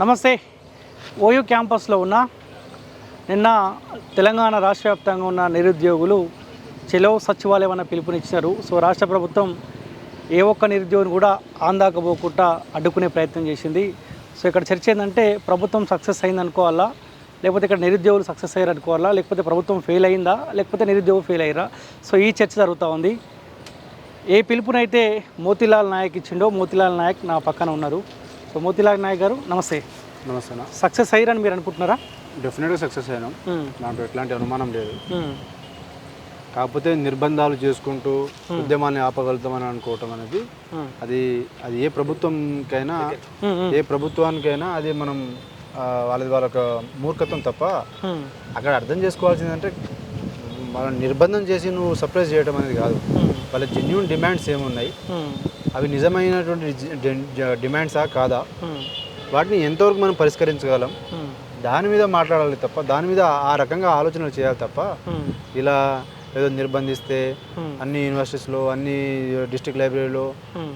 నమస్తే. ఓయూ క్యాంపస్లో ఉన్న నిన్న తెలంగాణ రాష్ట్ర వ్యాప్తంగా ఉన్న నిరుద్యోగులు చెలో సచివాలయం అన్న పిలుపునిచ్చారు. సో రాష్ట్ర ప్రభుత్వం ఏ ఒక్క నిరుద్యోగిని కూడా ఆందాకపోకుండా అడ్డుకునే ప్రయత్నం చేసింది. సో ఇక్కడ చర్చ ఏంటంటే ప్రభుత్వం సక్సెస్ అయిందనుకోవాలా లేకపోతే ఇక్కడ నిరుద్యోగులు సక్సెస్ అయ్యారు అనుకోవాలా? లేకపోతే ప్రభుత్వం ఫెయిల్ అయిందా? లేకపోతే నిరుద్యోగులు ఫెయిల్ అయ్యారా? సో ఈ చర్చ జరుగుతూ ఉంది. ఏ పిలుపునైతే మోతిలాల్ నాయక్ ఇచ్చిండో మోతిలాల్ నాయక్ నా పక్కన ఉన్నారు. సో మోతీలాల్ నాయక్ గారు నమస్తే నమస్తే సక్సెస్ అయ్యారని మీరు అనుకుంటున్నారా డెఫినెట్గా సక్సెస్ అయినాం. దాంట్లో ఎట్లాంటి అనుమానం లేదు. కాకపోతే నిర్బంధాలు చేసుకుంటూ ఉద్యమాన్ని ఆపగలుగుతామని అనుకోవటం అనేది. అది అది ఏ ప్రభుత్వంకైనా. ఏ ప్రభుత్వానికైనా అది మనం వాళ్ళది వాళ్ళ మూర్ఖత్వం తప్ప. అక్కడ అర్థం చేసుకోవాల్సిందంటే మనం నిర్బంధం చేసి నువ్వు సప్రెస్ చేయడం అనేది కాదు. వాళ్ళ జెన్యున్ డిమాండ్స్ ఏమున్నాయి. అవి నిజమైనటువంటి డిమాండ్సా కాదా. వాటిని ఎంతవరకు మనం పరిష్కరించగలం. దాని మీద మాట్లాడాలి తప్ప దాని మీద ఆ రకంగా ఆలోచనలు చేయాలి తప్ప. ఇలా ఏదో నిర్బంధిస్తే. అన్ని యూనివర్సిటీస్లో అన్ని డిస్ట్రిక్ట్ లైబ్రరీలో.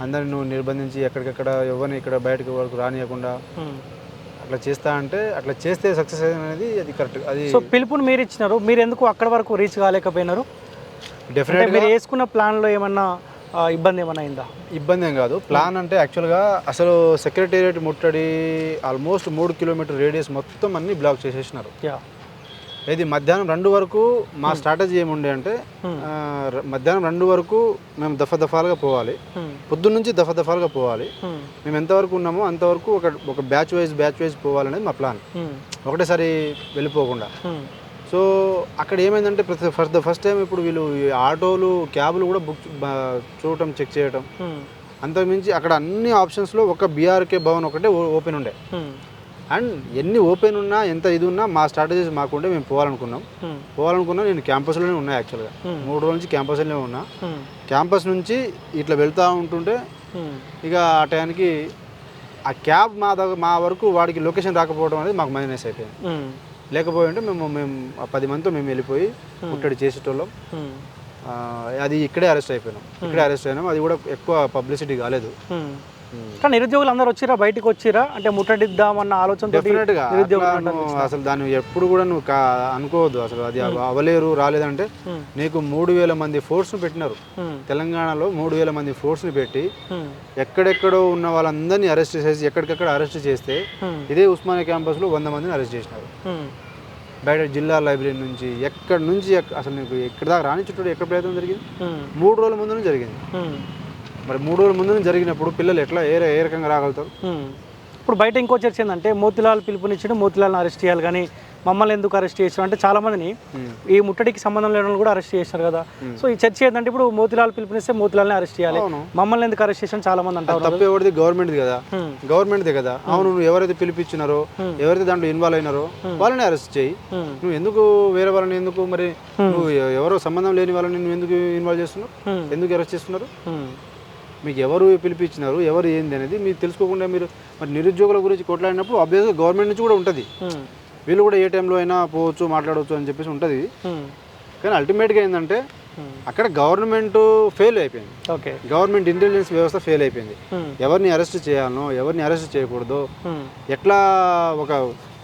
అందరిని నువ్వు నిర్బంధించి ఎక్కడికక్కడ ఎవరిని ఇక్కడ బయటకు వరకు రానియకుండా. అట్లా చేస్తా అంటే అట్లా చేస్తే సక్సెస్ అనేది అది కరెక్ట్ అది సో పిలుపుని మీరు ఇచ్చినారు మీరు ఎందుకు అక్కడ వరకు రీచ్ కాలేకపోయినారు అంటే డెఫినెట్గా మీరు వేసుకున్న ప్లాన్లో ఏమన్నా ఇబ్బంది ఏమన్నా అయిందా? ఇబ్బంది ఏం కాదు. ప్లాన్ అంటే యాక్చువల్గా అసలు సెక్రటేరియట్ ముట్టడి ఆల్మోస్ట్ మూడు కిలోమీటర్ రేడియస్ మొత్తం అన్ని బ్లాక్ చేసేసినారు. ఇది మధ్యాహ్నం రెండు వరకు మా స్ట్రాటజీ ఏముండే అంటే మధ్యాహ్నం రెండు వరకు మేము దఫ దఫాలుగా పోవాలి. పొద్దున్న నుంచి దఫ దఫాలుగా పోవాలి. మ్మ్. ఎంతవరకు ఉన్నామో అంతవరకు ఒక ఒక బ్యాచ్ వైజ్ బ్యాచ్ వైజ్ పోవాలనేది మా ప్లాన్. ఒకటేసారి వెళ్ళిపోకుండా. సో అక్కడ ఏమైందంటే ప్రతి ఫస్ట్ ద ఫస్ట్ టైం ఇప్పుడు వీళ్ళు ఆటోలు క్యాబులు కూడా బుక్ చూడటం చెక్ చేయటం. అంతకుమించి అక్కడ అన్ని ఆప్షన్స్లో ఒక బీఆర్కే భవన్ ఒకటే ఓపెన్ ఉండే. అండ్ ఎన్ని ఓపెన్ ఉన్నా ఎంత ఇది ఉన్నా మా స్ట్రాటజీస్ మాకుంటే మేము పోవాలనుకున్నాం. పోవాలనుకున్నా నేను క్యాంపస్లోనే ఉన్నా యాక్చువల్గా. మూడు రోజుల నుంచి క్యాంపస్లోనే ఉన్నా. క్యాంపస్ నుంచి ఇట్లా వెళ్తూ ఉంటుంటే. ఇక ఆ టైంకి ఆ క్యాబ్ మా దగ్గర మా వరకు వాడికి లొకేషన్ రాకపోవడం అనేది మాకు మైనస్ అయిపోయింది. లేకపోయి ఉంటే మేము మేము ఆ పది మందితో మేము వెళ్ళిపోయి ముట్టడి చేసేటోళ్ళం. అది ఇక్కడే అరెస్ట్ అయిపోయినాం. ఇక్కడే అరెస్ట్ అయినాం. అది కూడా ఎక్కువ పబ్లిసిటీ కాలేదు. కానీ నిరుద్యోగులు అందరూ వచ్చిరా బయటికి వచ్చిరా అంటే నిరుద్యోగులు అట్లా నువ్వు అసలు దాన్ని ఎప్పుడు కూడా నువ్వు అనుకోవద్దు అసలు అది అవ- అవ్వలేరు రాలేదంటే మ్మ్. నీకు మూడు వేల మంది ఫోర్స్ను పెట్టినారు. తెలంగాణలో మూడు వేల మంది ఫోర్స్ని పెట్టి. ఎక్కడెక్కడో ఉన్న వాళ్ళందరినీ అరెస్ట్ చేసి ఎక్కడికక్కడ అరెస్ట్ చేస్తే. ఇదే ఉస్మానియా క్యాంపస్లో వంద మందిని అరెస్ట్ చేసినారు. బయట జిల్లా లైబ్రరీ నుంచి ఎక్కడి నుంచి అసలు నీకు ఎక్కడి దాకా రానిచ్చుటోడు ఎక్కడ ప్రయత్నం జరిగింది. మూడు రోజుల ముందు జరిగింది. మరి మూడు రోజుల ముందు జరిగినప్పుడు పిల్లలు ఎట్లా ఏ ఏ రకంగా రాగలుగుతారు. ఇప్పుడు బయట ఇంకో చర్చ ఏంటంటే మోతిలాల్ పిలుపునిచ్చాడు మోతిలాల్ని అరెస్ట్ చేయాలి కానీ మమ్మల్ని ఎందుకు అరెస్ట్ చేసారు అంటే చాలా మందిని. ఈ ముట్టడికి సంబంధం లేని కూడా అరెస్ట్ చేశారు కదా. సో ఈ చర్చ ఏంటంటే ఇప్పుడు మోతిలాల్ పిలుపునిస్తే మోతిలాల్ని అరెస్ట్ చేయాలి. మమ్మల్ని ఎందుకు అరెస్ట్ చేసాను చాలా మంది అంటారు. తప్పు ఎవరిది? గవర్నమెంట్ది కదా. మ్మ్. గవర్నమెంట్దే కదా. అవును నువ్వు ఎవరైతే పిలిపించినారో ఎవరైతే దాంట్లో ఇన్వాల్వ్ అయినారో వాళ్ళని అరెస్ట్ చేయి. నువ్వు ఎందుకు వేరే వాళ్ళని ఎందుకు మరి నువ్వు ఎవరో సంబంధం లేని వాళ్ళని నువ్వు ఎందుకు ఇన్వాల్వ్ చేస్తున్నావు. ఎందుకు అరెస్ట్ చేస్తున్నారు. మీకు ఎవరు పిలిపించినారు ఎవరు ఏంది అనేది మీరు తెలుసుకోకుండా మీరు మరి నిరుద్యోగుల గురించి కొట్లాడినప్పుడు అబ్వియస్గా గవర్నమెంట్ నుంచి కూడా ఉంటుంది. వీళ్ళు కూడా ఏ టైంలో అయినా పోవచ్చు మాట్లాడవచ్చు అని చెప్పేసి ఉంటుంది. కానీ అల్టిమేట్గా ఏంటంటే. అక్కడ గవర్నమెంట్ ఫెయిల్ అయిపోయింది ఓకే గవర్నమెంట్ ఇంటెలిజెన్స్ వ్యవస్థ ఫెయిల్ అయిపోయింది. ఎవరిని అరెస్ట్ చేయాలనో ఎవరిని అరెస్ట్ చేయకూడదో. ఎట్లా ఒక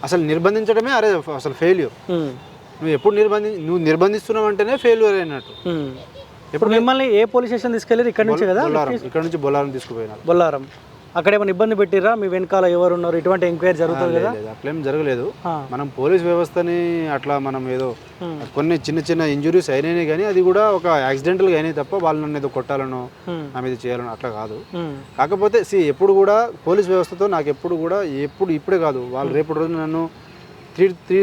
అసలు నిర్బంధించడమే అరే అసలు ఫెయిల్యూర్. నువ్వు ఎప్పుడు నిర్బంధి నువ్వు నిర్బంధిస్తున్నావు అంటేనే ఫెయిల్యూర్ అయినట్టు. ఇప్పుడు మిమ్మల్ని ఏ పోలీస్ స్టేషన్ తీసుకెళ్ళారు? ఇక్కడ నుంచి కదా? బొల్లారం. ఇక్కడ నుంచి బొల్లారం తీసుకుపోయినారు. బొల్లారం. అక్కడ ఏమైనా ఇబ్బంది పెట్టిరా మీ వెనకాల ఎవరు ఉన్నారు ఇటువంటి ఎంక్వైరీ జరుగుతుంది కదా? అట్లేం జరగలేదు. మనం పోలీస్ వ్యవస్థని అట్లా మనం ఏదో. కొన్ని చిన్న చిన్న ఇంజురీస్ అయినాయి కానీ అది కూడా ఒక యాక్సిడెంటల్గా అయినాయి తప్ప వాళ్ళని ఏదో కొట్టాలనో. నా మీద చేయాలనో అట్లా కాదు. కాకపోతే సి ఎప్పుడు కూడా పోలీస్ వ్యవస్థతో నాకు ఎప్పుడు కూడా ఎప్పుడు ఇప్పుడే కాదు. వాళ్ళు రేపటి రోజు నన్ను త్రీ త్రీ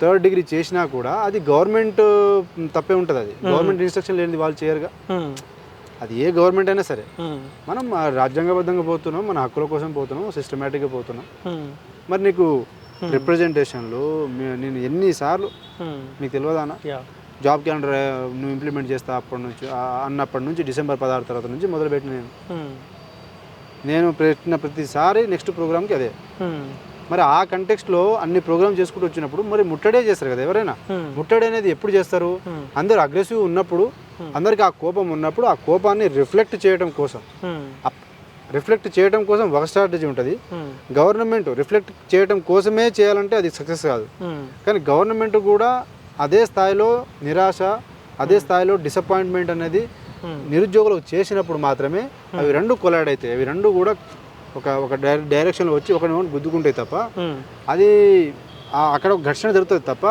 థర్డ్ డిగ్రీ చేసినా కూడా అది గవర్నమెంట్ తప్పే ఉంటుంది అది గవర్నమెంట్ ఇన్స్ట్రక్షన్ లేనిది వాళ్ళు చేయరుగా. అది ఏ గవర్నమెంట్ అయినా సరే. మనం రాజ్యాంగబద్ధంగా పోతున్నాం మన హక్కుల కోసం పోతున్నాం సిస్టమేటిక్గా పోతున్నాం. మరి నీకు రిప్రజెంటేషన్లు నేను ఎన్నిసార్లు. మీకు తెలియదానా జాబ్ క్యాలెండర్ నువ్వు ఇంప్లిమెంట్ చేస్తా అప్పటి నుంచి అన్నప్పటి నుంచి డిసెంబర్ పదహారు తర్వాత నుంచి మొదలుపెట్టిన నేను. నేను పెట్టిన ప్రతిసారి నెక్స్ట్ ప్రోగ్రామ్కి అదే. మరి ఆ కంటెక్స్ట్లో అన్ని ప్రోగ్రామ్ చేసుకుంటూ వచ్చినప్పుడు మరి ముట్టడే చేస్తారు కదా ఎవరైనా. ముట్టడి అనేది ఎప్పుడు చేస్తారు. అందరు అగ్రెసివ్ ఉన్నప్పుడు అందరికి ఆ కోపం ఉన్నప్పుడు ఆ కోపాన్ని రిఫ్లెక్ట్ చేయడం కోసం. రిఫ్లెక్ట్ చేయడం కోసం ఒక స్ట్రాటజీ ఉంటుంది. గవర్నమెంట్ రిఫ్లెక్ట్ చేయడం కోసమే చేయాలంటే అది సక్సెస్ కాదు. కానీ గవర్నమెంట్ కూడా అదే స్థాయిలో నిరాశ అదే స్థాయిలో డిసప్పాయింట్మెంట్ అనేది నిరుద్యోగులకు చేసినప్పుడు మాత్రమే అవి రెండు కొలాడ్ అవుతాయి. అవి రెండు కూడా ఒక ఒక డైరెక్షన్లో వచ్చి ఒకటి ఒకటి గుద్దుకుంటాయి తప్ప అది అక్కడ ఒక ఘర్షణ జరుగుతుంది తప్ప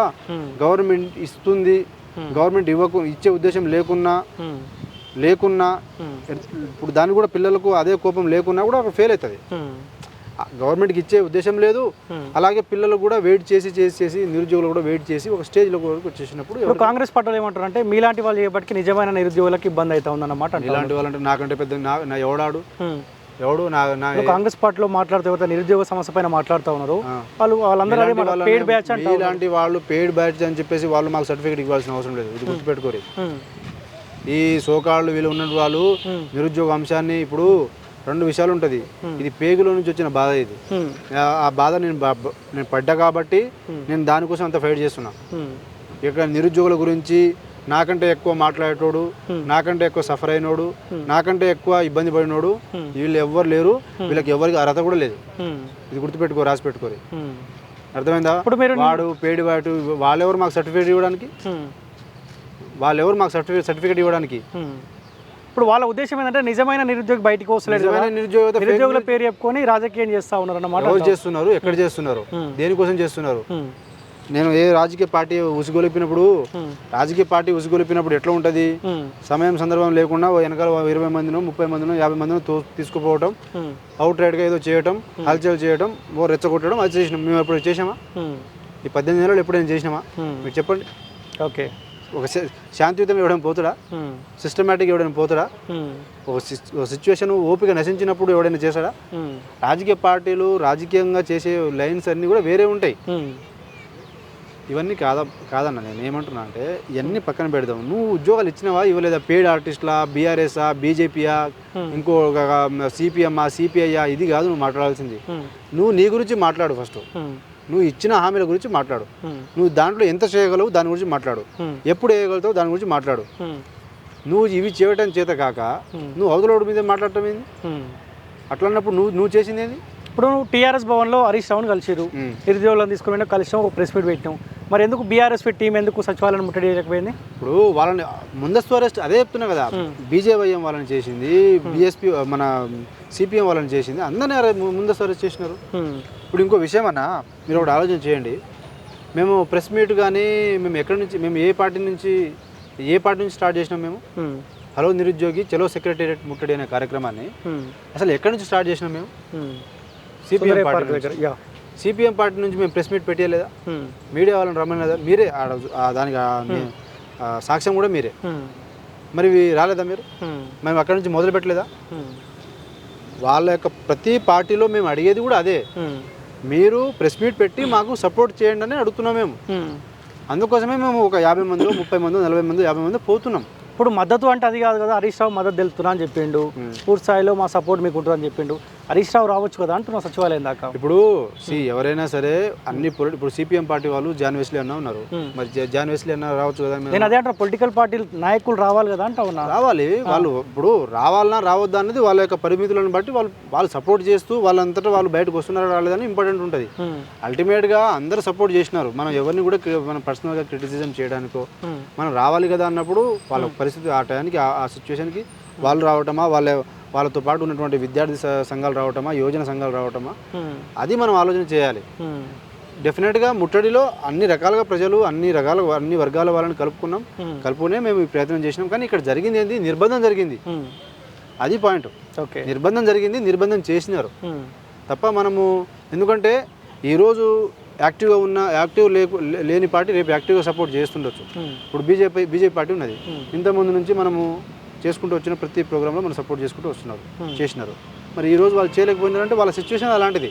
గవర్నమెంట్ ఇస్తుంది గవర్నమెంట్ ఇవ్వకు ఇచ్చే ఉద్దేశం లేకున్నా లేకున్నా ఇప్పుడు దాన్ని కూడా పిల్లలకు అదే కోపం లేకున్నా కూడా అక్కడ ఫెయిల్ అవుతుంది. గవర్నమెంట్కి ఇచ్చే ఉద్దేశం లేదు. అలాగే పిల్లలు కూడా వెయిట్ చేసి చేసి చేసి నిరుద్యోగులు కూడా వెయిట్ చేసి ఒక స్టేజ్లో వరకు వచ్చేసినప్పుడు కాంగ్రెస్ పార్టీలు ఏమంటారు అంటే మీలాంటి వాళ్ళు చేయబట్టి నిజమైన నిరుద్యోగులకు ఇబ్బంది అవుతా ఉందన్నమాట. ఇలాంటి వాళ్ళంటే నాకంటే పెద్ద నా ఎవడాడు. ఎవడు కాంగ్రెస్ పార్టీలో మాట్లాడుతూ ఎవరైతే నిరుద్యోగ సమస్య పైన మాట్లాడుతూ ఉన్నారు. వాళ్ళు వాళ్ళందరూ బ్యాచ్ ఇలాంటి వాళ్ళు పెయిడ్ బ్యాచ్ అని చెప్పేసి వాళ్ళు మాకు సర్టిఫికేట్ ఇవ్వాల్సిన అవసరం లేదు. ఇది గుర్తుపెట్టుకోరు. ఈ సోకాళ్ళు వీళ్ళు ఉన్న వాళ్ళు. నిరుద్యోగ అంశాన్ని ఇప్పుడు రెండు విషయాలు ఉంటుంది. ఇది పేగులో నుంచి వచ్చిన బాధ ఇది. ఆ- బాధ నేను నేను పడ్డా కాబట్టి నేను దానికోసం అంత ఫైట్ చేస్తున్నా. ఇక్కడ నిరుద్యోగుల గురించి నాకంటే ఎక్కువ మాట్లాడేటోడు నాకంటే ఎక్కువ సఫర్ అయినోడు నాకంటే ఎక్కువ ఇబ్బంది పడినోడు వీళ్ళు ఎవ్వరు లేరు వీళ్ళకి ఎవరికి అర్హత కూడా లేదు. ఇది గుర్తుపెట్టుకో రాసి పెట్టుకోరు. అర్థమైందా? ఇప్పుడు మీరు వాడు పేడి వాటు వాళ్ళెవరు మాకు సర్టిఫికేట్ ఇవ్వడానికి? వాళ్ళెవరు మాకు సర్టిఫికేట్ సర్టిఫికేట్ ఇవ్వడానికి. ఇప్పుడు వాళ్ళ ఉద్దేశం ఏంటంటే నిజమైన నిరుద్యోగి బయటికి నిరుద్యోగత నిరుద్యోగుల పేరు చెప్పుకొని రాజకీయం చేస్తా ఉన్నారు అన్నమాట చేస్తున్నారు? ఎక్కడ చేస్తున్నారు? దేనికోసం చేస్తున్నారు? నేను ఏ రాజకీయ పార్టీ ఉసుగొలిపినప్పుడు రాజకీయ పార్టీ ఉసుగొలిపినప్పుడు ఎట్లా ఉంటుంది? సమయం సందర్భం లేకుండా వెనకాల ఇరవై మందినో ముప్పై మందినో యాభై మందినో తీసుకుపోవటం అవుట్ రైడ్గా ఏదో చేయటం హల్చల్ చేయటం ఓ రెచ్చగొట్టడం అది చేసినాం. మేము ఎప్పుడు చేసామా ఈ పద్దెనిమిది నెలలు ఎప్పుడైనా చేసినామా. మీరు చెప్పండి. ఓకే. ఒక శాంతియుతం ఎవడైనా పోతాడా? సిస్టమేటిక్ ఎవడైనా పోతాడా? ఒక సిచ్యువేషన్ ఓపిక నశించినప్పుడు ఎవడైనా చేశాడా? రాజకీయ పార్టీలు రాజకీయంగా చేసే లైన్స్ అన్నీ కూడా వేరే ఉంటాయి. ఇవన్నీ కాదా కాదన్న నేను ఏమంటున్నా అంటే ఇవన్నీ పక్కన పెడదాం. నువ్వు ఉద్యోగాలు ఇచ్చినవా? ఇవ్వలేదా? పేడ్ ఆర్టిస్ట్లా? బీఆర్ఎస్ఆ? బీజేపీయా? ఇంకో సిపిఎమ్మా? సిపిఐయా? ఇది కాదు నువ్వు మాట్లాడాల్సింది. నువ్వు నీ గురించి మాట్లాడు ఫస్ట్. నువ్వు ఇచ్చిన హామీల గురించి మాట్లాడు. నువ్వు దాంట్లో ఎంత చేయగలవు దాని గురించి మాట్లాడు. ఎప్పుడు వేయగలుగుతావు దాని గురించి మాట్లాడు. నువ్వు ఇవి చేయటం చేత కాక నువ్వు అవతలోడి మీద మాట్లాడటం ఏంది. అట్లా అన్నప్పుడు నువ్వు నువ్వు చేసింది ఏంది? ఇప్పుడు టీఆర్ఎస్ భవన్లో హరీష్ రావుని కలిసిరు. నిరుద్యోగులను తీసుకుని కలిసాం ఒక ప్రెస్ మీట్ పెట్టినాం. మరి ఎందుకు బీఆర్ఎస్ టీం ఎందుకు సచివాలయం ముట్టడి చేయలేకపోయింది ఇప్పుడు వాళ్ళని ముందస్తు అరెస్ట్ అదే చెప్తున్నా కదా. బీజేవైఎం వాళ్ళని చేసింది బీఎస్పీ మన సిపిఎం వాళ్ళని చేసింది అందరినీ ముందస్తు అరెస్ట్ చేసినారు. ఉమ్, ఇప్పుడు ఇంకో విషయం అన్న మీరు ఒకటి ఆలోచన చేయండి. మేము ప్రెస్ మీట్ కానీ మేము ఎక్కడి నుంచి మేము ఏ పార్టీ నుంచి ఏ పార్టీ నుంచి స్టార్ట్ చేసినాం మేము? హలో నిరుద్యోగి చలో సెక్రటేరియట్ ముట్టడి అనే కార్యక్రమాన్ని అసలు ఎక్కడి నుంచి స్టార్ట్ చేసినాం మేము. సిపిఎం పార్టీ దగ్గర యా సిపిఎం పార్టీ నుంచి మేము ప్రెస్ మీట్ పెట్టలేదా మీడియా వాళ్ళని రమ్మనేదా మీరే దానికి సాక్ష్యం కూడా మీరే. మరి రాలేదా మీరు? మేము అక్కడి నుంచి మొదలు పెట్టలేదా? వాళ్ళ యొక్క ప్రతి పార్టీలో మేము అడిగేది కూడా అదే. మీరు ప్రెస్ మీట్ పెట్టి మాకు సపోర్ట్ చేయండి అని అడుగుతున్నాం మేము. అందుకోసమే మేము ఒక యాభై మందిలో ముప్పై మంది నలభై మంది యాభై మంది పోతున్నాం. ఇప్పుడు మద్దతు అంటే అది కాదు కదా హరీష్ రావు మద్దతు తెలుపుతున్నా అని చెప్పిండు. పూర్తి స్థాయిలో మా సపోర్ట్ మీకు ఉంటుందని చెప్పిండు. హరీష్ రావు రావచ్చు కదా అంటున్నా సచివాలయం దాకా? ఇప్పుడు సి ఎవరైనా సరే అన్ని ఇప్పుడు సిపిఎం పార్టీ వాళ్ళు జాన్ వెస్లీ అన్న ఉన్నారు. మరి జాన్ వెస్లీ అన్న రావచ్చు కదా నేను అదే అంటున్నా పొలిటికల్ పార్టీ నాయకులు రావాలి కదా అంటా ఉన్నా. రావాలి. వాళ్ళు ఇప్పుడు రావాలన్నా రావద్దా అన్నది వాళ్ళ యొక్క పరిమితులను బట్టి వాళ్ళు వాళ్ళు సపోర్ట్ చేస్తూ వాళ్ళంతటా వాళ్ళు బయటకు వస్తున్నారా రాలేదని ఇంపార్టెంట్ ఉంటుంది. అల్టిమేట్గా అందరూ సపోర్ట్ చేసినారు. మనం ఎవరిని కూడా మనం పర్సనల్గా క్రిటిసిజం చేయడానికో మనం రావాలి కదా అన్నప్పుడు వాళ్ళ పరిస్థితి ఆ ఆ- ఆ సిచ్యువేషన్కి వాళ్ళు రావటమా వాళ్ళ వాళ్ళతో పాటు ఉన్నటువంటి విద్యార్థి సంఘాలు రావటమా యోజన సంఘాలు రావటమా అది మనం ఆలోచన చేయాలి. డెఫినెట్గా ముట్టడిలో అన్ని రకాలుగా ప్రజలు అన్ని రకాల అన్ని వర్గాల వాళ్ళని కలుపుకున్నాం. కలుపుకునే మేము ఈ ప్రయత్నం చేసినాం. కానీ ఇక్కడ జరిగింది ఏంటి నిర్బంధం జరిగింది. అది పాయింట్. ఓకే. నిర్బంధం జరిగింది నిర్బంధం చేసినారు. తప్ప మనము ఎందుకంటే ఈరోజు యాక్టివ్గా ఉన్న యాక్టివ్ లేకు లేని పార్టీ రేపు యాక్టివ్గా సపోర్ట్ చేస్తుండొచ్చు. ఇప్పుడు బీజేపీ బీజేపీ పార్టీ ఉన్నది. ఇంతకుముందు నుంచి మనము చేసుకుంటూ వచ్చిన ప్రతి ప్రోగ్రాంలో మనం సపోర్ట్ చేసుకుంటూ వస్తున్నారు చేసినారు. మరి ఈ రోజు వాళ్ళు చేయలేకపోయినారంటే వాళ్ళ సిచ్యువేషన్ అలాంటిది.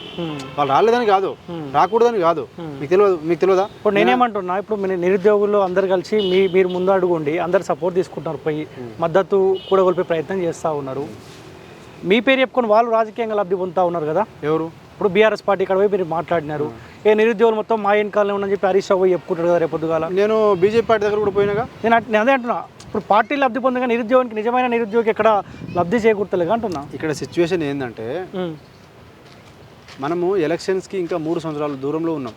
వాళ్ళు రాలేదని కాదు రాకూడదని కాదు. మీకు తెలియదు మీకు తెలియదా? ఇప్పుడు నేనేమంటున్నా ఇప్పుడు నిరుద్యోగులు అందరు కలిసి మీ మీరు ముందు అడుగుండి అందరు సపోర్ట్ తీసుకుంటున్నారు పోయి మద్దతు కూడగొల్పే ప్రయత్నం చేస్తూ ఉన్నారు. మీ పేరు చెప్పుకొని వాళ్ళు రాజకీయంగా లబ్ధి పొందుతూ ఉన్నారు కదా? ఎవరు? ఇప్పుడు బీఆర్ఎస్ పార్టీ ఇక్కడ పోయి మీరు మాట్లాడినారు. ఏ నిరుద్యోగులు మొత్తం మా వెనకాలనే ఉందని చెప్పి హరీష్ రావు పోయి చెప్పుకుంటాడు కదా రేపు పొద్దుగాల నేను బీజేపీ పార్టీ దగ్గర కూడా పోయినాగా? నేను అదే అంటున్నా. ఇప్పుడు పార్టీ లబ్ధి పొందగా నిరుద్యోగానికి నిజమైన నిరుద్యోగి ఎక్కడ లబ్ధి చేకూర్తలేదు అంటున్నా? ఇక్కడ సిచ్యువేషన్ ఏంటంటే మనము ఎలక్షన్స్కి ఇంకా మూడు సంవత్సరాల దూరంలో ఉన్నాం.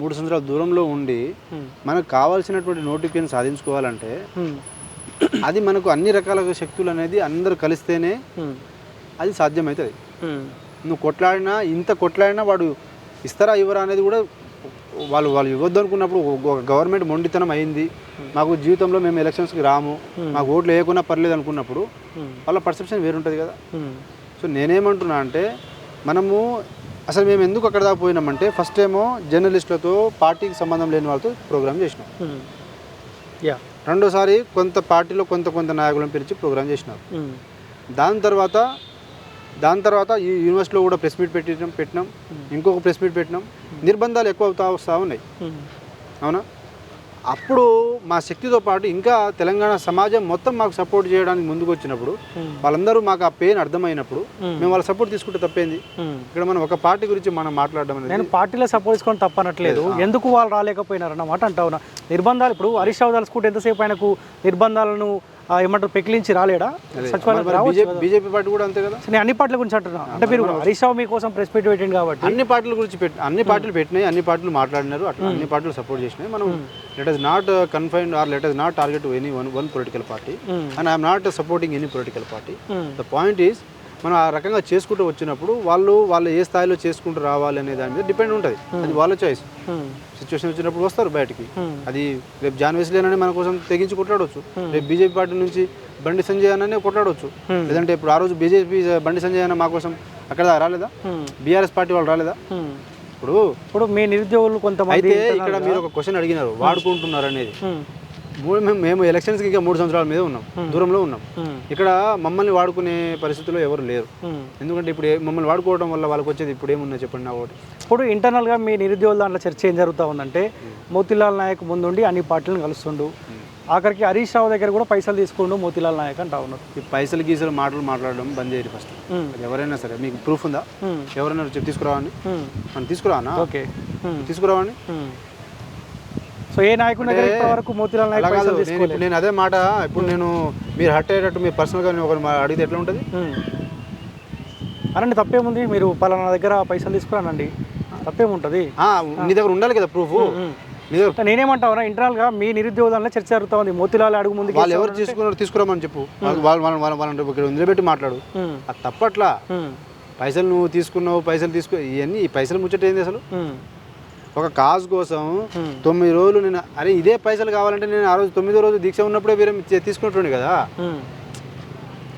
మూడు సంవత్సరాల దూరంలో ఉండి మనకు కావాల్సినటువంటి నోటిఫికేషన్ సాధించుకోవాలంటే అది మనకు అన్ని రకాల శక్తులు అనేది అందరూ కలిస్తేనే అది సాధ్యమవుతుంది. నువ్వు కొట్లాడినా ఇంత కొట్లాడినా వాడు ఇస్తారా ఇవ్వరా అనేది కూడా వాళ్ళు వాళ్ళు ఇవ్వద్దు అనుకున్నప్పుడు ఒక గవర్నమెంట్ మొండితనం అయింది. మాకు జీవితంలో మేము ఎలక్షన్స్కి రాము. మాకు ఓట్లు వేయకున్నా పర్లేదు అనుకున్నప్పుడు ఉమ్, వాళ్ళ పర్సెప్షన్ వేరుంటుంది కదా. సో నేనేమంటున్నా అంటే మనము అసలు మేము ఎందుకు అక్కడ దాకా పోయినామంటే ఫస్ట్ ఏమో జర్నలిస్టులతో పార్టీకి సంబంధం లేని వాళ్ళతో ప్రోగ్రామ్ చేసినాం. యా రెండోసారి కొంత పార్టీలో కొంత కొంత నాయకులను పిలిచి ప్రోగ్రామ్ చేసినారు. దాని తర్వాత దాని తర్వాత ఈ యూనివర్సిటీలో కూడా ప్రెస్ మీట్ పెట్టినాం పెట్టినాం. ఇంకొక ప్రెస్ మీట్ పెట్టినాం. నిర్బంధాలు ఎక్కువ అవుతా వస్తూ ఉన్నాయి. అవునా? అప్పుడు మా శక్తితో పాటు ఇంకా తెలంగాణ సమాజం మొత్తం మాకు సపోర్ట్ చేయడానికి ముందుకు వచ్చినప్పుడు వాళ్ళందరూ మాకు ఆ పెయిన్ అర్థమైనప్పుడు మేము. వాళ్ళ సపోర్ట్ తీసుకుంటే తప్పేంది. ఇక్కడ మనం ఒక పార్టీ గురించి మనం మాట్లాడడం అనేది నేను పార్టీలో సపోర్ట్ తీసుకొని తప్పనట్లేదు. ఎందుకు వాళ్ళు రాలేకపోయినారు అన్నమాట అంటా ఉన్నా నిర్బంధాలు ఇప్పుడు హరీష్ రావు తలుసుకుంటే ఎంతసేపు ఆయనకు నిర్బంధాలను ఏమంటారు పెకిలించి రాలేడా? సచివాలయం బీజేపీ పార్టీ కూడా అంతే కదా? నేను అన్ని పార్టీల గురించి అంటున్నా. అంటే మీరు హరీష్ రావు మీకోసం ప్రెస్ మీట్ పెట్టింది కాబట్టి. అన్ని పార్టీల గురించి పెట్టి అన్ని పార్టీలు పెట్టినాయి అన్ని పార్టీలు మాట్లాడినారు అట్లా అన్ని పార్టీలు సపోర్ట్ చేసినాయి. మనం let us not confined or let us not target any one one political party and I'm not supporting any political party the point is మనం ఆ రకంగా చేసుకుంటూ వచ్చినప్పుడు వాళ్ళు వాళ్ళు ఏ స్థాయిలో చేసుకుంటూ రావాలి అనే దాని మీద డిపెండ్ ఉంటుంది. అది వాళ్ళ చాయిస్ సిచ్యువేషన్ వచ్చినప్పుడు వస్తారు బయటికి. Hmm. అది రేపు జాన్ వెస్లేనని మన కోసం తెగించి కొట్లాడవచ్చు రేపు బీజేపీ పార్టీ నుంచి బండి సంజయ్ అన్ననే కొట్లాడవచ్చు Hmm. లేదంటే ఇప్పుడు ఆ రోజు బీజేపీ బండి సంజయ్ అన్న మా కోసం అక్కడ రాలేదా? బీఆర్ఎస్ పార్టీ వాళ్ళు రాలేదా. ఇప్పుడు ఇప్పుడు మీ నిరుద్యోగులు కొంతమంది అయితే ఇక్కడ మీరు ఒక క్వశ్చన్ అడిగినారు. వాడుకుంటున్నారు అనేది. మేము ఎలక్షన్స్కి ఇంకా మూడు సంవత్సరాల మీద ఉన్నాం. దూరంలో ఉన్నాం. ఉమ్, ఇక్కడ మమ్మల్ని వాడుకునే పరిస్థితిలో ఎవరు లేరు. ఉమ్. ఎందుకంటే ఇప్పుడు మమ్మల్ని వాడుకోవడం వల్ల వాళ్ళకి వచ్చేది ఇప్పుడు ఏమున్నా చెప్పండి నా ఒకటి ఇప్పుడు ఇంటర్నల్గా మీ నిరుద్యోగుల దాంట్లో చర్చ ఏం జరుగుతూ ఉందంటే మోతిలాల్ నాయక్ ముందుండి అన్ని పార్టీలను కలుస్తుండు. ఆఖరికి హరీష్ రావు దగ్గర కూడా పైసలు తీసుకుండు మోతిలాల్ నాయక్ అంటా ఉన్నారు. ఈ పైసలు గీసలు మాటలు మాట్లాడడం బంద్ చేయరు ఫస్ట్ ఎవరైనా సరే మీకు ప్రూఫ్ ఉందా? ఎవరైనా చెప్పి తీసుకురావని ఉమ్, మనం తీసుకురావనా ఓకే ఉమ్. సో ఏ నాయకుడి దగ్గర వరకు మోతిలాల్ నాయక్ పైసలు నేను తీసుకోలేదు? నేను అదే మాట ఇప్పుడు నేను మీరు హర్ట్ అయ్యేటట్టు మీరు పర్సనల్గా ఒకరు మా- అడిగితే ఎట్లా ఉంటుంది. అనండి తప్పేముంది? మీరు పలానా దగ్గర పైసలు తీసుకురానండి. తప్పేముంటుంది? నీ దగ్గర ఉండాలి కదా ప్రూఫ్ నేనేమంటావునా ఇంటర్నల్గా మీ నిరుద్యోగుల దాంట్లో చర్చ జరుగుతూ ఉంది మోతిలాల్ అడుగు ముందుకు వాళ్ళు ఎవరు తీసుకున్నారు? తీసుకురామని చెప్పు. వాళ్ళు వాళ్ళు వాళ్ళని ఇక్కడ నిలబెట్టి మాట్లాడు. అది తప్పట్లా. పైసలు నువ్వు తీసుకున్నావు పైసలు తీసుకో ఇవన్నీ ఈ పైసలు ముచ్చట ఏంది అసలు? ఒక కాజ్ కోసం. తొమ్మిది రోజులు నేను అరే ఇదే పైసలు కావాలంటే నేను ఆ రోజు తొమ్మిదో రోజు దీక్ష ఉన్నప్పుడే వేరే తీసుకున్నట్టుండే కదా.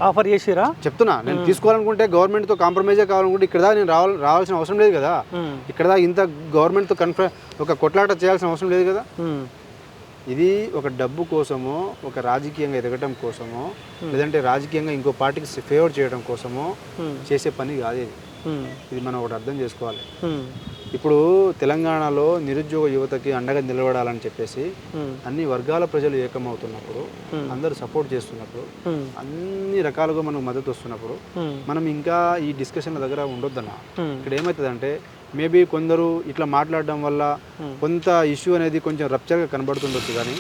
ఆఫర్ చేసిరా? చెప్తున్నా నేను తీసుకోవాలనుకుంటే గవర్నమెంట్తో కాంప్రమైజే కావాలనుకుంటే ఇక్కడ దాకా నేను రావాలి రావాల్సిన అవసరం లేదు కదా. ఇక్కడ దాకా ఇంత గవర్నమెంట్తో కన్ఫర్ ఒక కొట్లాట చేయాల్సిన అవసరం లేదు కదా. ఇది ఒక డబ్బు కోసమో ఒక రాజకీయంగా ఎదగటం కోసమో లేదంటే రాజకీయంగా ఇంకో పార్టీకి ఫేవర్ చేయడం కోసమో చేసే పని కాదు ఇది. మనం ఒకటి అర్థం చేసుకోవాలి. ఇప్పుడు తెలంగాణలో నిరుద్యోగ యువతకి అండగా నిలబడాలని చెప్పేసి అన్ని వర్గాల ప్రజలు ఏకమవుతున్నప్పుడు. అందరూ సపోర్ట్ చేస్తున్నప్పుడు అన్ని రకాలుగా మనకు మద్దతు వస్తున్నప్పుడు మనం ఇంకా ఈ డిస్కషన్ల దగ్గర ఉండొద్దన్న. ఇక్కడ ఏమవుతుందంటే మేబీ కొందరు ఇట్లా మాట్లాడడం వల్ల Hmm. కొంత ఇష్యూ అనేది కొంచెం రప్చర్గా కనబడుతుండొచ్చు కానీ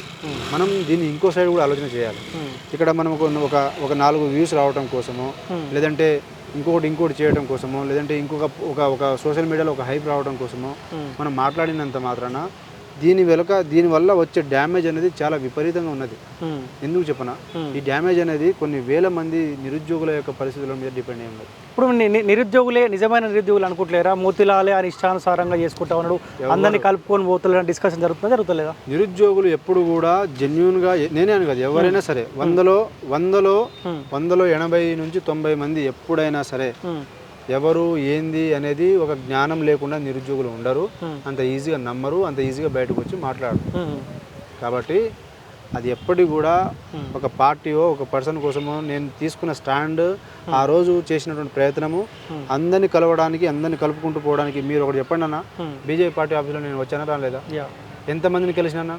మనం దీన్ని ఇంకో సైడ్ కూడా ఆలోచన చేయాలి ఉమ్, ఇక్కడ మనం ఒక ఒక నాలుగు వ్యూస్ రావడం కోసమో Hmm. లేదంటే ఇంకొకటి ఇంకోటి చేయడం కోసమో లేదంటే ఇంకొక ఒక ఒక సోషల్ మీడియాలో ఒక హైప్ రావడం కోసమో Hmm. మనం మాట్లాడినంత మాత్రాన దీని వెనుక దీనివల్ల వచ్చే డ్యామేజ్ అనేది చాలా విపరీతంగా ఉన్నది. ఎందుకు చెప్పనా. ఈ డ్యామేజ్ అనేది కొన్ని వేల మంది నిరుద్యోగుల యొక్క పరిస్థితుల మీద డిపెండ్ అయి ఉన్నది. ఇప్పుడు నిరుద్యోగులే నిజమైన నిరుద్యోగులు అనుకుంటలేరా? మోతిలాలే అని ఇష్టానుసారంగా చేసుకుంటా ఉన్నాడు. అందరినీ కలుపుకొని పోతున్న డిస్కషన్ జరుగుతుందా జరుగుతలేదా? నిరుద్యోగులు ఎప్పుడు కూడా జెన్యున్గా నేనే అని కాదు ఎవరైనా సరే వందలో వందలో. వందలో ఎనభై నుంచి తొంభై మంది ఎప్పుడైనా సరే ఎవరు ఏంది అనేది ఒక జ్ఞానం లేకుండా నిరుద్యోగులు ఉండరు. అంత ఈజీగా నమ్మరు అంత ఈజీగా బయటకు వచ్చి మాట్లాడరు. కాబట్టి అది ఎప్పటికి కూడా ఒక పార్టీయో ఒక పర్సన్ కోసమో నేను తీసుకున్న స్టాండ్ ఆ రోజు చేసినటువంటి ప్రయత్నము అందరిని కలవడానికి అందరిని కలుపుకుంటూ పోవడానికి మీరు ఒకటి చెప్పండి అన్న. బీజేపీ పార్టీ ఆఫీస్లో నేను వచ్చానా రాలేదా? ఎంతమందిని కలిసినా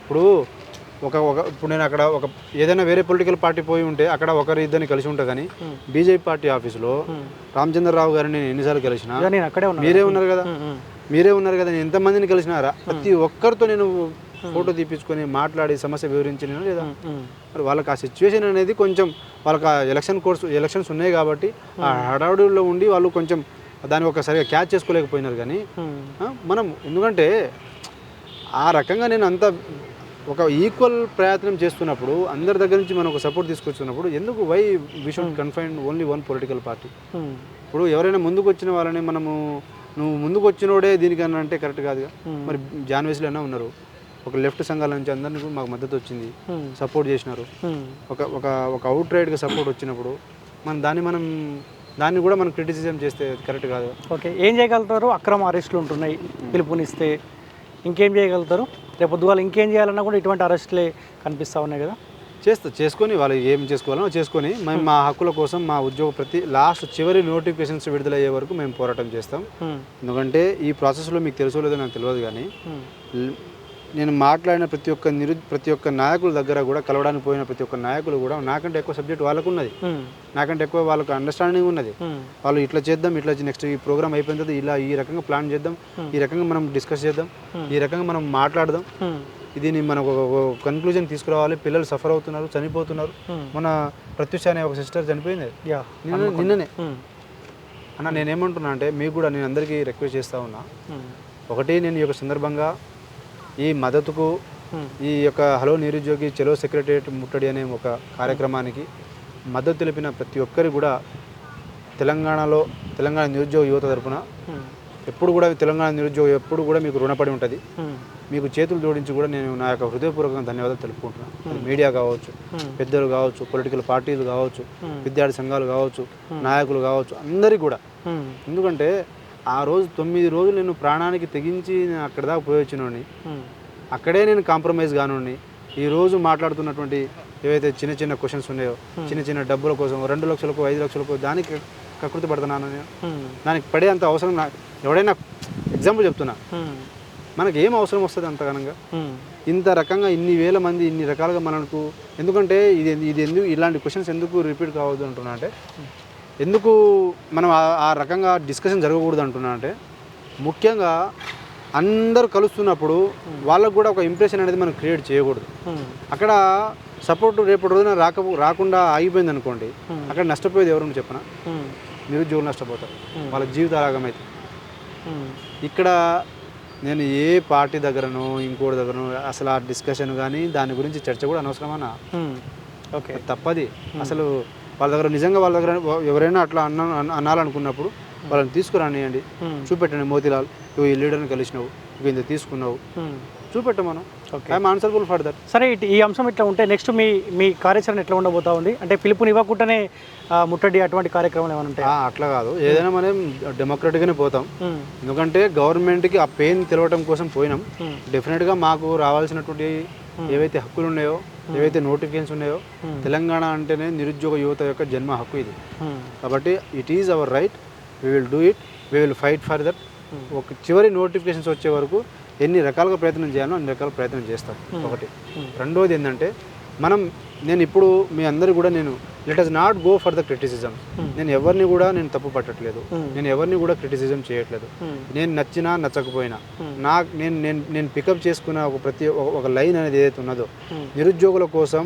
ఇప్పుడు ఒక ఒక ఇప్పుడు నేను అక్కడ ఒక ఏదైనా వేరే పొలిటికల్ పార్టీ పోయి ఉంటే అక్కడ ఒకరి ఇద్దరిని కలిసి ఉంటా కానీ Hmm. బీజేపీ పార్టీ ఆఫీసులో ఉమ్. రామచంద్రరావు గారిని నేను ఎన్నిసార్లు కలిసిన నేను అక్కడే మీరే ఉన్నారు కదా? ఉమ్, మీరే ఉన్నారు కదా? నేను ఎంతమందిని కలిసినారా? ప్రతి ఒక్కరితో నేను ఫోటో తీపించుకొని మాట్లాడి సమస్య వివరించిన లేదా? మరి వాళ్ళకి ఆ సిచ్యువేషన్ అనేది కొంచెం వాళ్ళకి ఆ ఎలక్షన్ కోర్స్ ఎలక్షన్స్ ఉన్నాయి కాబట్టి ఆ హడావుడిలో ఉండి వాళ్ళు కొంచెం దాన్ని ఒక సరిగా క్యాచ్ చేసుకోలేకపోయినారు కానీ మనం ఎందుకంటే ఆ రకంగా నేను అంత ఒక ఈక్వల్ ప్రయత్నం చేస్తున్నప్పుడు అందరి దగ్గర నుంచి మనం ఒక సపోర్ట్ తీసుకొస్తున్నప్పుడు ఎందుకు why we should confine only one political party ఇప్పుడు ఎవరైనా ముందుకు వచ్చిన వాళ్ళని మనము నువ్వు ముందుకు వచ్చినోడే దీనికన్నా అంటే కరెక్ట్ కాదుగా. Hmm. మరి జాన్వేస్లో అయినా ఉన్నారు. ఒక లెఫ్ట్ సంఘాల నుంచి అందరినీ కూడా మాకు మద్దతు వచ్చింది. సపోర్ట్ చేసినారు. ఉమ్, ఒక ఒక ఒక అవుట్ రైడ్గా సపోర్ట్ వచ్చినప్పుడు మనం దాన్ని మనం దాన్ని కూడా మనం క్రిటిసిజం చేస్తే కరెక్ట్ కాదు ఓకే ఏం చేయగలుగుతారు? అక్రమ అరెస్టులు ఉంటున్నాయి. పిలుపునిస్తే ఇంకేం చేయగలుగుతారు? రేపు పొద్దుగాల ఇంకేం చేయాలన్నా కూడా ఇటువంటి అరెస్టులే కనిపిస్తూ ఉన్నాయి కదా. చేస్తా చేసుకొని వాళ్ళు ఏం చేసుకోవాలో చేసుకొని మేము మా హక్కుల కోసం మా ఉద్యోగ ప్రతి లాస్ట్ చివరి నోటిఫికేషన్స్ విడుదలయ్యే వరకు మేము పోరాటం చేస్తాం. ఎందుకంటే ఈ ప్రాసెస్లో మీకు తెలుసో లేదో నాకు తెలియదు కానీ నేను మాట్లాడిన ప్రతి ఒక్క నిరు ప్రతి ఒక్క నాయకుల దగ్గర కూడా కలవడానికి పోయిన ప్రతి ఒక్క నాయకులు కూడా నాకంటే ఎక్కువ సబ్జెక్ట్ వాళ్ళకు ఉన్నది నాకంటే ఎక్కువ వాళ్ళకు అండర్స్టాండింగ్ ఉన్నది. వాళ్ళు ఇట్లా చేద్దాం ఇట్లా నెక్స్ట్ ఈ ప్రోగ్రామ్ అయిపోయిన తర్వాత ఇలా ఈ రకంగా ప్లాన్ చేద్దాం ఈ రకంగా మనం డిస్కస్ చేద్దాం ఈ రకంగా మనం మాట్లాడదాం. దీన్ని మనకు కన్క్లూజన్ తీసుకురావాలి. పిల్లలు సఫర్ అవుతున్నారు చనిపోతున్నారు. మన ప్రత్యుష అనే ఒక సిస్టర్ చనిపోయింది. నిన్ననే. అన్న నేనేమంటున్నా అంటే మీకు కూడా నేను అందరికీ రిక్వెస్ట్ చేస్తా ఉన్నా. ఒకటి నేను ఈ యొక్క సందర్భంగా ఈ మద్దతుకు ఈ యొక్క హలో నిరుద్యోగి చెలో సెక్రటరియట్ ముట్టడి అనే ఒక కార్యక్రమానికి మద్దతు తెలిపిన ప్రతి ఒక్కరు కూడా తెలంగాణలో తెలంగాణ నిరుద్యోగ యువత తరపున ఎప్పుడు కూడా తెలంగాణ నిరుద్యోగం ఎప్పుడు కూడా మీకు రుణపడి ఉంటుంది. మీకు చేతులు జోడించి కూడా నేను నా యొక్క హృదయపూర్వకంగా ధన్యవాదాలు తెలుపుకుంటున్నాను మీడియా కావచ్చు పెద్దలు కావచ్చు పొలిటికల్ పార్టీలు కావచ్చు విద్యార్థి సంఘాలు కావచ్చు నాయకులు కావచ్చు అందరికీ కూడా. ఎందుకంటే ఆ రోజు తొమ్మిది రోజులు నేను ప్రాణానికి తెగించి నేను అక్కడ దాకా పోయి వచ్చినోడిని ఉమ్, అక్కడే నేను కాంప్రమైజ్ కానుండి ఈ రోజు మాట్లాడుతున్నటువంటి ఏవైతే చిన్న చిన్న క్వశ్చన్స్ ఉన్నాయో చిన్న చిన్న డబ్బుల కోసం రెండు లక్షలకు ఐదు లక్షలకు దానికి కకృతి పడుతున్నాను నేను. దానికి పడే అంత అవసరం నా ఎవడైనా ఎగ్జాంపుల్ చెప్తున్నా. మనకి ఏం అవసరం వస్తుంది అంతగానంగా ఇంత రకంగా ఇన్ని వేల మంది ఇన్ని రకాలుగా మనకు ఎందుకంటే ఇది ఇది ఎందుకు ఇలాంటి క్వశ్చన్స్ ఎందుకు రిపీట్ కావద్దు అంటున్నా అంటే ఎందుకు మనం ఆ- రకంగా డిస్కషన్ జరగకూడదు అంటున్నా అంటే ముఖ్యంగా అందరూ కలుస్తున్నప్పుడు వాళ్ళకు కూడా ఒక ఇంప్రెషన్ అనేది మనం క్రియేట్ చేయకూడదు. అక్కడ సపోర్ట్ రేపటి రోజున రాక రాకుండా ఆగిపోయింది అనుకోండి అక్కడ నష్టపోయేది ఎవరు చెప్పనా? నిరుద్యోగులు నష్టపోతారు. వాళ్ళ ఆగమైతే ఉమ్, ఇక్కడ నేను ఏ పార్టీ దగ్గరనో ఇంకోటి దగ్గరనో అసలు ఆ డిస్కషన్ కానీ దాని గురించి చర్చ కూడా అనవసరమన్నా. ఓకే. తప్పది. అసలు వాళ్ళ దగ్గర నిజంగా వాళ్ళ దగ్గర ఎవరైనా అట్లా అన్న అనాలనుకున్నప్పుడు వాళ్ళని తీసుకురానియండి. ఉమ్, చూపెట్టండి మోతిలాల్ ఈ లీడర్ని కలిసినావు నువ్వు ఇంత తీసుకున్నావు. ఉమ్. చూపెట్ట మనం. ఐఎమ్ ఆన్సర్బుల్ ఫర్ దట్ సరే ఇటు ఈ అంశం ఇట్లా ఉంటే నెక్స్ట్ మీ మీ కార్యాచరణ ఎట్లా ఉండబోతా ఉంది? అంటే పిలుపునివ్వకుండానే ముట్టడి అటువంటి కార్యక్రమాలు ఏమైనా ఉంటాయి? అట్లా కాదు. ఏదైనా మనం డెమోక్రటిక్గానే పోతాం. ఎందుకంటే గవర్నమెంట్కి ఆ పెయిన్ తెలవటం కోసం పోయినాం. డెఫినెట్గా మాకు రావాల్సినటువంటి ఏవైతే హక్కులు ఉన్నాయో ఏవైతే నోటిఫికేషన్స్ ఉన్నాయో. తెలంగాణ అంటేనే నిరుద్యోగ యువత యొక్క జన్మ హక్కు ఇది. కాబట్టి it is our right we will do it we will fight for that ఒక చివరి నోటిఫికేషన్స్ వచ్చే వరకు ఎన్ని రకాలుగా ప్రయత్నం చేయాలో అన్ని రకాల ప్రయత్నం చేస్తాం. ఒకటి. రెండోది ఏంటంటే మనం నేను ఇప్పుడు మీ అందరు కూడా నేను let us not go for the criticism నేను ఎవరిని కూడా నేను తప్పు పట్టట్లేదు Hmm. నేను ఎవరిని కూడా క్రిటిసిజం చేయట్లేదు ఉమ్, నేను నచ్చినా నచ్చకపోయినా Hmm. నాకు నేను నేను నేను పికప్ చేసుకున్న ఒక ప్రతి ఒక- లైన్ అనేది ఏదైతే ఉన్నదో Hmm. నిరుద్యోగుల కోసం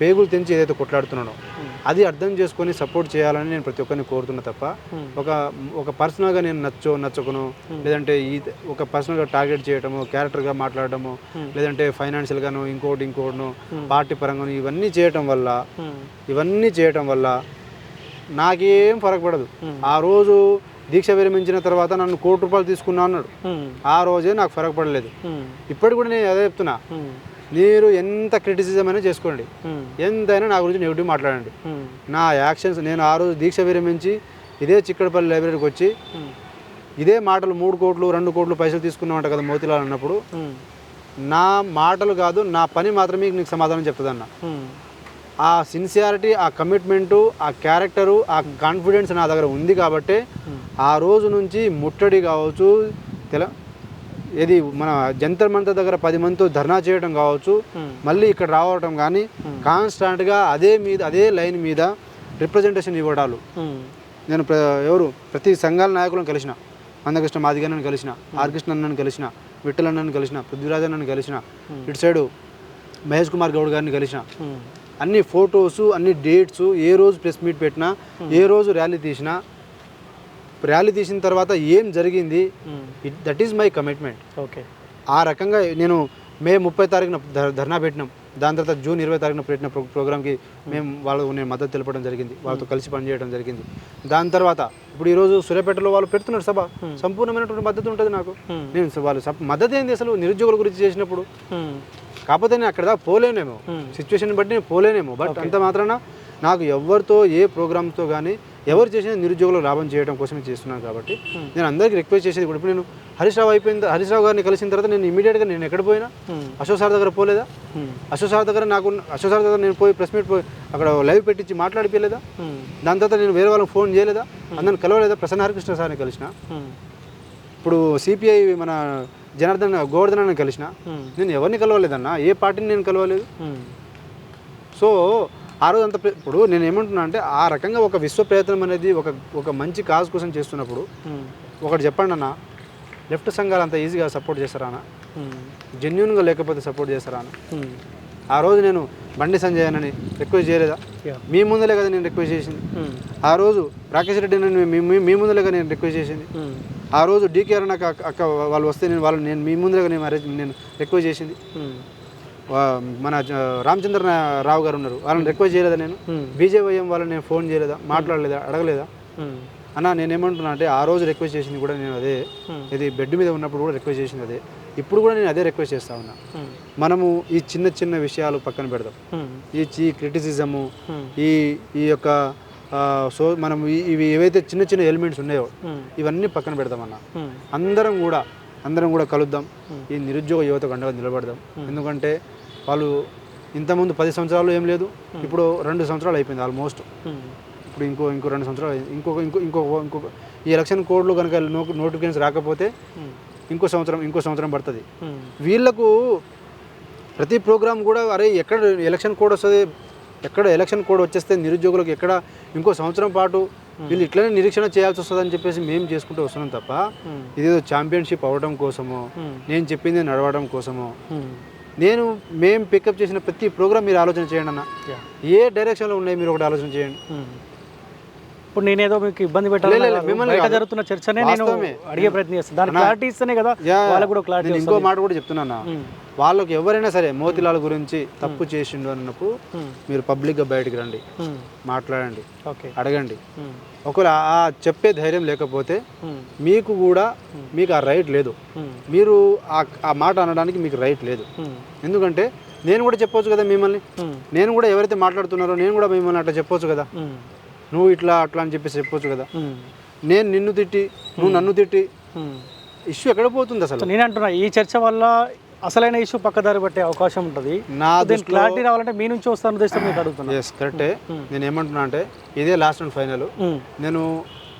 పేగులు తెంచి ఏదైతే కొట్లాడుతున్నానో. అది అర్థం చేసుకొని సపోర్ట్ చేయాలని నేను ప్రతి ఒక్కరిని కోరుతున్నా తప్ప. ఒక ఒక పర్సనల్గా నేను నచ్చో నచ్చకును లేదంటే ఈ ఒక పర్సనల్గా టార్గెట్ చేయడము క్యారెక్టర్గా మాట్లాడడము లేదంటే ఫైనాన్షియల్గాను ఇంకోటి ఇంకోటిను పార్టీ పరంగాను ఇవన్నీ చేయటం వల్ల ఇవన్నీ చేయటం వల్ల నాకేం ఫరక పడదు ఆ రోజు దీక్ష విరమించిన తర్వాత నన్ను కోటి రూపాయలు తీసుకున్నా అన్నాడు. ఆ రోజే నాకు ఫరక పడలేదు ఇప్పటికి కూడా నేను అదే చెప్తున్నా. మీరు ఎంత క్రిటిసిజం అయినా చేసుకోండి. ఎంతైనా నా గురించి నెగిటివ్ మాట్లాడండి. నా యాక్షన్స్ నేను ఆ రోజు దీక్ష విరమించి ఇదే చిక్కడపల్లి లైబ్రరీకి వచ్చి ఇదే మాటలు మూడు కోట్లు రెండు కోట్లు పైసలు తీసుకున్నామంట కదా మోతిలాల్ అన్నప్పుడు. నా మాటలు కాదు నా పని మాత్రమే నీకు సమాధానం చెప్తుందన్న ఆ సిన్సియారిటీ ఆ కమిట్మెంటు ఆ క్యారెక్టరు ఆ కాన్ఫిడెన్స్ నా దగ్గర ఉంది కాబట్టి ఆ రోజు నుంచి ముట్టడి కావచ్చు తెల ఏది మన జంతర్ మంతర్ దగ్గర పది మందితో ధర్నా చేయడం కావచ్చు మళ్ళీ ఇక్కడ రావడం కానీ కాన్స్టాంట్గా అదే మీద అదే లైన్ మీద రిప్రజెంటేషన్ ఇవ్వడాలు. నేను ఎవరు ప్రతి సంఘాల నాయకులను కలిసిన మందకృష్ణ మాదిగన్నని కలిసిన ఆర్ కృష్ణ అన్నని కలిసిన విఠల్ అన్నని కలిసిన పృథ్వీరాజ్ అన్నని కలిసిన ఇటు సైడు మహేష్ కుమార్ గౌడ్ గారిని కలిసిన. అన్ని ఫొటోస్ అన్ని డేట్స్ ఏ రోజు ప్రెస్ మీట్ పెట్టినా ఏ రోజు ర్యాలీ తీసినా ర్యాలీ తీసిన తర్వాత ఏం జరిగింది? That is my commitment okay. ఆ రకంగా నేను మే ముప్పై తారీఖున ధర్నా పెట్టినాం. దాని తర్వాత జూన్ ఇరవై తారీఖున పెట్టిన ప్రో ప్రోగ్రామ్కి మేము వాళ్ళకు నేను మద్దతు తెలపడం జరిగింది. వాళ్ళతో కలిసి పనిచేయడం జరిగింది. దాని తర్వాత ఇప్పుడు ఈరోజు సూర్యాపేటలో వాళ్ళు పెడుతున్నారు సభ. సంపూర్ణమైనటువంటి మద్దతు ఉంటుంది నాకు. నేను వాళ్ళు మద్దతు ఏంది అసలు? నిరుద్యోగుల గురించి చేసినప్పుడు. కాకపోతే నేను అక్కడ దాకా పోలేనేమో. సిచ్యువేషన్ బట్టి నేను పోలేనేమో. బట్ అంత మాత్రాన నాకు ఎవరితో ఏ ప్రోగ్రామ్తో కానీ ఎవరు చేసిన నిరుద్యోగులకు లాభం చేయడం కోసమే చేస్తున్నాను కాబట్టి నేను అందరికీ రిక్వెస్ట్ చేసేది కూడా ఇప్పుడు నేను హరీష్ రావు అయిపోయింది హరీష్ రావు గారిని కలిసిన తర్వాత నేను ఇమీడియట్గా నేను ఎక్కడ పోయినా? అశోక్ సార్ దగ్గర పోలేదా? అశోక్ సార్ దగ్గర నాకు అశోక్ సార్ దగ్గర నేను పోయి ప్రెస్ మీట్ పోయి అక్కడ లైవ్ పెట్టించి మాట్లాడిపోలేదా దాని తర్వాత నేను వేరే వాళ్ళకి ఫోన్ చేయలేదా? అందరిని కలవలేదా? ప్రసన్న హరికృష్ణ సార్ని కలిసిన? ఇప్పుడు సిపిఐ మన జనార్దన్ గోవర్ధనాన్ని కలిసిన? నేను ఎవరిని కలవలేదన్నా? ఏ పార్టీని నేను కలవలేదు? సో ఆ రోజు అంత ఇప్పుడు నేను ఏమంటున్నా అంటే ఆ రకంగా ఒక విశ్వ ప్రయత్నం అనేది ఒక ఒక మంచి కాజ్ కోసం చేస్తున్నప్పుడు ఒకటి చెప్పండి అన్న. లెఫ్ట్ సంఘాలు అంత ఈజీగా సపోర్ట్ చేస్తారా అన్న? జెన్యున్గా లేకపోతే సపోర్ట్ చేస్తారా అన్న? ఆ రోజు నేను బండి సంజయ్ అని రిక్వెస్ట్ చేయలేదా. మీ ముందలే కదా నేను రిక్వెస్ట్ చేసింది. ఆ రోజు రాకేష్ రెడ్డి అని మీ- ముందలే కదా నేను రిక్వెస్ట్ చేసింది. ఆ రోజు డీకే అరుణాక అక్క వాళ్ళు వస్తే నేను వాళ్ళు నేను మీ ముందరగా నేను నేను రిక్వెస్ట్ చేసింది. మన రామచంద్ర రావు గారు ఉన్నారు. వాళ్ళని రిక్వెస్ట్ చేయలేదా నేను? బీజేవైఎం వాళ్ళని నేను ఫోన్ చేయలేదా? మాట్లాడలేదా? అడగలేదా? అన్న నేను ఏమంటున్నా అంటే ఆ రోజు రిక్వెస్ట్ చేసింది కూడా నేను అదే. ఇది బెడ్ మీద ఉన్నప్పుడు కూడా రిక్వెస్ట్ చేసింది అదే. ఇప్పుడు కూడా నేను అదే రిక్వెస్ట్ చేస్తా ఉన్నా. మనము ఈ చిన్న చిన్న విషయాలు పక్కన పెడదాం. ఈ ఈ క్రిటిసిజము ఈ ఈ యొక్క సో మనం ఇవి ఏవైతే చిన్న చిన్న ఎలిమెంట్స్ ఉన్నాయో ఇవన్నీ పక్కన పెడదామన్న అందరం కూడా అందరం కూడా కలుద్దాం. ఈ నిరుద్యోగ యువతకు అండగా నిలబడదాం. ఎందుకంటే వాళ్ళు ఇంతకుముందు పది సంవత్సరాలు ఏం లేదు ఇప్పుడు రెండు సంవత్సరాలు అయిపోయింది ఆల్మోస్ట్ ఇప్పుడు ఇంకో ఇంకో రెండు సంవత్సరాలు. ఇంకొక ఇంకో ఇంకో ఇంకొక ఈ ఎలక్షన్ కోడ్లు కనుక నోటిఫికేషన్ రాకపోతే ఇంకో సంవత్సరం ఇంకో సంవత్సరం పడుతుంది. వీళ్ళకు ప్రతి ప్రోగ్రామ్ కూడా అరే ఎక్కడ ఎలక్షన్ కోడ్ వస్తుంది ఎక్కడ ఎలక్షన్ కోడ్ వచ్చేస్తే నిరుద్యోగులకు ఎక్కడ ఇంకో సంవత్సరం పాటు వీళ్ళు ఇట్లనే నిరీక్షణ చేయాల్సి వస్తుంది అని చెప్పేసి మేము చేసుకుంటూ వస్తున్నాం తప్ప ఇదేదో ఛాంపియన్షిప్ అవ్వడం కోసమో నేను చెప్పింది నడవడం కోసమో. నేను మేము పికప్ చేసిన ప్రతి ప్రోగ్రామ్ మీరు ఆలోచన చేయండి అన్న. ఏ డైరెక్షన్లో ఉన్నాయి మీరు ఒకటి ఆలోచన చేయండి. ఇప్పుడు నేనేదో మీకు ఇబ్బంది పెట్టాలి బయట. జరుగుతున్న చర్చనే నేను. అడిగే ప్రయత్నం చేస్తాను దాని క్లారిటీ ఇస్తేనే కదా వాళ్ళకు కూడా క్లారిటీ ఇంకో మాట కూడా చెప్తున్నాను వాళ్ళకి ఎవరైనా సరే మోతిలాల్ గురించి తప్పు చేసిండు అన్నప్పుడు మీరు పబ్లిక్గా బయటికి రండి. మాట్లాడండి. ఓకే. అడగండి. ఒకవేళ ఆ చెప్పే ధైర్యం లేకపోతే మీకు కూడా మీకు ఆ రైట్ లేదు. మీరు ఆ ఆ మాట అనడానికి మీకు రైట్ లేదు. ఎందుకంటే నేను కూడా చెప్పొచ్చు కదా మిమ్మల్ని. నేను కూడా ఎవరైతే మాట్లాడుతున్నారో నేను కూడా మిమ్మల్ని అట్లా చెప్పొచ్చు కదా. నువ్వు ఇట్లా అట్లా అని చెప్పేసి చెప్పొచ్చు కదా. నేను నిన్ను తిట్టి నువ్వు నన్ను తిట్టి ఇష్యూ ఎక్కడ పోతుంది అసలు? నేను అంటున్నా ఈ చర్చ వల్ల అసలైన ఇష్యూ పక్కదారి పట్టే అవకాశం ఉంటుంది. నా దీని క్లారిటీ రావాలంటే మీ నుంచి వస్తాను ఉద్దేశం మీకు అడుగుతున్నా. ఎస్ కరెక్టే నేను ఏమంటున్నా అంటే ఇదే లాస్ట్ అండ్ ఫైనల్ నేను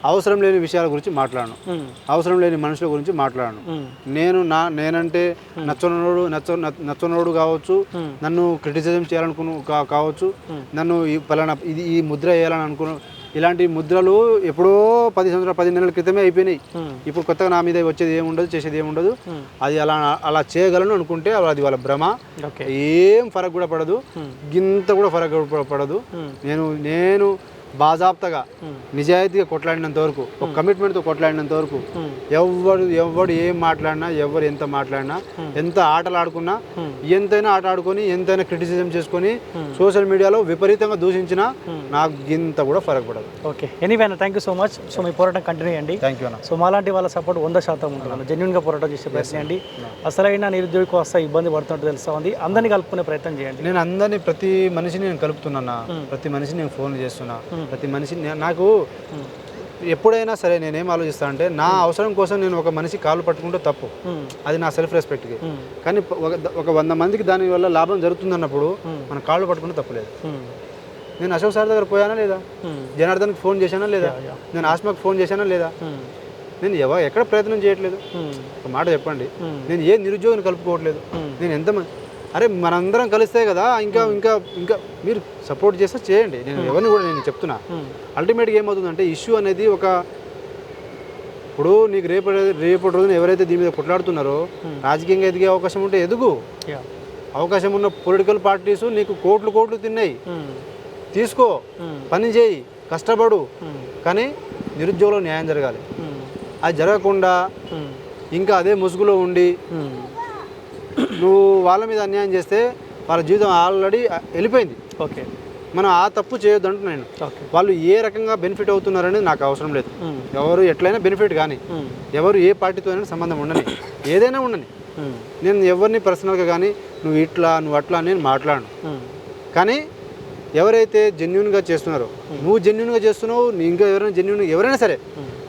అవసరం లేని విషయాల గురించి మాట్లాడను. అవసరం లేని మనుషుల గురించి మాట్లాడను. నేను నా నేనంటే నచ్చనోడు నచ్చ నచ్చ- నచ్చనోడు కావచ్చు నన్ను క్రిటిసిజం చేయాలనుకుని కా- కావచ్చు నన్ను ఈ పలానా ఇది ఈ ముద్ర వేయాలని అనుకున్న ఇలాంటి ముద్రలు ఎప్పుడో పది సంవత్సరాలు పది నెలల క్రితమే అయిపోయినాయి. ఇప్పుడు కొత్తగా నా మీద వచ్చేది ఏముండదు చేసేది ఏముండదు అది అలా అలా చేయగలను అనుకుంటే అది వాళ్ళ భ్రమ. ఓకే. ఏం ఫరక్ కూడా పడదు. గింత కూడా ఫరక్ కూడా పడదు. నేను నేను బాజాప్తగా నిజాయితీగా కొట్లాడినంత వరకు ఒక కమిట్మెంట్తో కొట్లాడినంత వరకు ఎవడు ఎవడు ఏం మాట్లాడినా ఎవరు ఎంత మాట్లాడినా ఎంత ఆటలు ఆడుకున్నా ఎంతైనా ఆట ఆడుకొని ఎంతైనా క్రిటిసిజం చేసుకొని సోషల్ మీడియాలో విపరీతంగా దూషించినా నాకు గింత కూడా ఫరక్ పడదు. Okay. Anyway thank you so much so మీ పోరాటం కంటిన్యూ చేయండి. థ్యాంక్ యూ సో మాలాంటి వాళ్ళ సపోర్ట్ వంద శాతం ఉంటుంది జెన్యున్గా పోరాటం చేసే ప్రయత్నం చేయండి. అసలైన నిరుద్యోగికి వస్తా ఇబ్బంది పడుతున్నట్టు తెలుస్తా ఉంది. అందరినీ కలుపుకునే ప్రయత్నం చేయండి. నేను అందరినీ ప్రతి మనిషిని నేను కలుపుతున్నా ప్రతి మనిషిని నేను ఫోన్ చేస్తున్నా. ప్రతి మనిషిని నే- నాకు ఎప్పుడైనా సరే నేనేం ఆలోచిస్తా అంటే నా అవసరం కోసం నేను ఒక మనిషి కాలు పట్టుకుంటే తప్పు. అది నా సెల్ఫ్ రెస్పెక్ట్కి కానీ ఒక ఒక వంద మందికి దాని వల్ల లాభం జరుగుతుందన్నప్పుడు మన కాళ్ళు పట్టుకుంటే తప్పులేదు నేను అశోక్ సార్ దగ్గర పోయానా లేదా? జనార్దన్కి ఫోన్ చేశానా లేదా? నేను ఆస్మాకి ఫోన్ చేశానా లేదా? నేను ఎవ ఎక్కడ ప్రయత్నం చేయట్లేదు. ఒక మాట చెప్పండి. నేను ఏ నిరుద్యోగిని కలుపుకోవట్లేదు. నేను ఎంతమంది అరే మనందరం కలిస్తే కదా ఇంకా ఇంకా ఇంకా మీరు సపోర్ట్ చేస్తే చేయండి నేను ఎవరిని కూడా నేను చెప్తున్నా అల్టిమేట్గా ఏమవుతుందంటే ఇష్యూ అనేది ఒక ఇప్పుడు నీకు రేపు రేపటి రోజున ఎవరైతే దీని మీద కొట్లాడుతున్నారో రాజకీయంగా ఎదిగే అవకాశం ఉంటే ఎదుగు అవకాశం ఉన్న పొలిటికల్ పార్టీస్ నీకు కోట్లు కోట్లు తిన్నాయి. తీసుకో. పని చేయి కష్టపడు. కానీ నిరుద్యోగులకు న్యాయం జరగాలి. అది జరగకుండా. ఇంకా అదే ముసుగులో ఉండి. నువ్వు వాళ్ళ మీద అన్యాయం చేస్తే వాళ్ళ జీవితం ఆల్రెడీ వెళ్ళిపోయింది. ఓకే. మనం ఆ తప్పు చేయొద్దు అంటున్నాను వాళ్ళు ఏ రకంగా బెనిఫిట్ అవుతున్నారనేది నాకు అవసరం లేదు. ఎవరు ఎట్లయినా బెనిఫిట్ కానీ. ఎవరు ఏ పార్టీతో అయినా సంబంధం ఉండని ఏదైనా ఉండని. నేను ఎవరిని పర్సనల్గా కానీ నువ్వు ఇట్లా నువ్వు అట్లా నేను మాట్లాడను. కానీ ఎవరైతే జెన్యున్గా చేస్తున్నారో నువ్వు జెన్యున్గా చేస్తున్నావు నీ ఇంకా ఎవరైనా జెన్యున్ ఎవరైనా సరే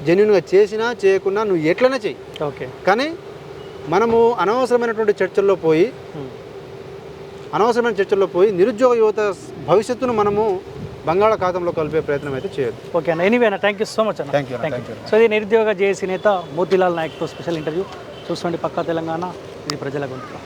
జెన్యున్గా చేసినా చేయకున్నా నువ్వు ఎట్లైనా చెయ్యి. ఓకే. కానీ మనము అనవసరమైనటువంటి చర్చల్లో పోయి. అనవసరమైన చర్చల్లో పోయి నిరుద్యోగ యువత భవిష్యత్తును మనము బంగాళాఖాతంలో కలిపే ప్రయత్నం అయితే చేయొద్దు. ఓకే అన్న. ఎనీవే అన్న థ్యాంక్ యూ సో మచ్ అన్న. Thank you thank you so ఇది నిరుద్యోగ జేఏసీ నేత మోతీలాల్ నాయక్తో స్పెషల్ ఇంటర్వ్యూ చూసుకోండి పక్కా తెలంగాణ. ఇది ప్రజల గొంతుక